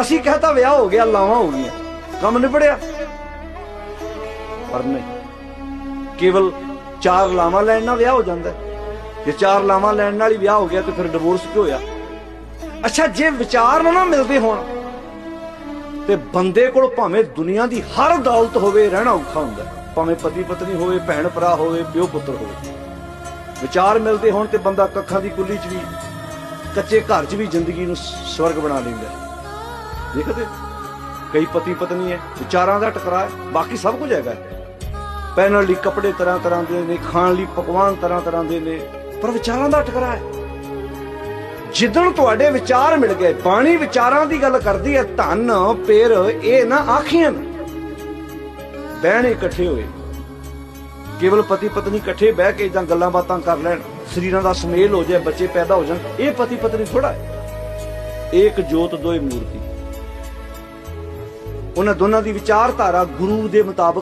ਅਸੀਂ ਕਹਤਾ ਵਿਆਹ ਹੋ ਗਿਆ, ਲਾਵਾਂ ਹੋ ਗਈਆਂ। ਕੰਮ ਨਿਬੜਿਆ। ਪਰ ਨਹੀਂ। ਕੇਵਲ ਚਾਰ ਲਾਵਾਂ ਲੈਣ ਨਾਲ ਵਿਆਹ ਹੋ ਜਾਂਦਾ ਜੇ ਚਾਰ ਲਾਵਾਂ ਲੈਣ ਨਾਲ ਹੀ ਵਿਆਹ ਹੋ ਗਿਆ ਤੇ ਫਿਰ ਡਿਵੋਰਸ ਕਿਉਂ ਹੋਇਆ? ਅੱਛਾ, ਜੇ ਵਿਚਾਰ ਨਾ ਮਿਲਦੇ ਹੋਣ, ਤੇ ਬੰਦੇ ਕੋਲ ਭਾਵੇਂ ਦੁਨੀਆ ਦੀ ਹਰ ਦੌਲਤ ਹੋਵੇ, ਰਹਿਣਾ ਔਖਾ ਹੁੰਦਾ ਭਾਵੇਂ ਪਤੀ ਪਤਨੀ ਹੋਵੇ ਭੈਣ ਭਰਾ ਹੋਵੇ ਪਿਓ ਪੁੱਤਰ ਹੋਵੇ। ਵਿਚਾਰ ਮਿਲਦੇ ਹੋਣ ਤੇ ਬੰਦਾ ਕੱਖਾਂ ਦੀ ਕੁੱਲੀ 'ਚ ਵੀ, ਕੱਚੇ ਘਰ 'ਚ ਵੀ ਜ਼ਿੰਦਗੀ ਨੂੰ ਸਵਰਗ ਬਣਾ ਲੈਂਦਾ ਦੇਖਦੇ। ਕਈ ਪਤੀ ਪਤਨੀ ਹੈ, ਵਿਚਾਰਾਂ ਦਾ ਟਕਰਾਅ ਹੈ, ਬਾਕੀ ਸਭ ਕੁਝ ਹੈਗਾ। ਹੈ। ਪਹਿਨਣ ਲਈ ਕੱਪੜੇ ਤਰ੍ਹਾਂ ਤਰ੍ਹਾਂ ਦੇ ਨੇ, ਖਾਣ ਲਈ ਪਕਵਾਨ ਤਰ੍ਹਾਂ ਤਰ੍ਹਾਂ ਦੇ ਨੇ, ਪਰ ਵਿਚਾਰਾਂ ਦਾ ਟਕਰਾਅ ਹੈ। ਜਿੱਦਣ ਤੁਹਾਡੇ ਵਿਚਾਰ ਮਿਲ ਗਏ, ਬਾਣੀ ਵਿਚਾਰਾਂ ਦੀ ਗੱਲ ਕਰਦੀ ਹੈ, ਧਨ, ਪੇਰ, ਇਹ ਨਾ ਆਖੀਆਂ ਬਹਿਣੇ ਇਕੱਠੇ ਹੋਏ। ਕੇਵਲ ਪਤੀ ਪਤਨੀ ਇਕੱਠੇ ਬਹਿ ਕੇ ਜਾਂ ਗੱਲਾਂ ਬਾਤਾਂ ਕਰ ਲੈਣ, ਸਰੀਰਾਂ ਦਾ ਸਮੇਲ ਹੋ ਜਾਏ, ਬੱਚੇ ਪੈਦਾ ਹੋ ਜਾਣ, ਇਹ ਪਤੀ ਪਤਨੀ ਥੋੜਾ ਹੈ। ਇੱਕ ਜੋਤ ਦੋਏ ਮੂਰਤੀ। ਉਹਨਾਂ ਦੋਨਾਂ ਦੀ ਵਿਚਾਰਧਾਰਾ ਗੁਰੂ ਦੇ ਮੁਤਾਬਕ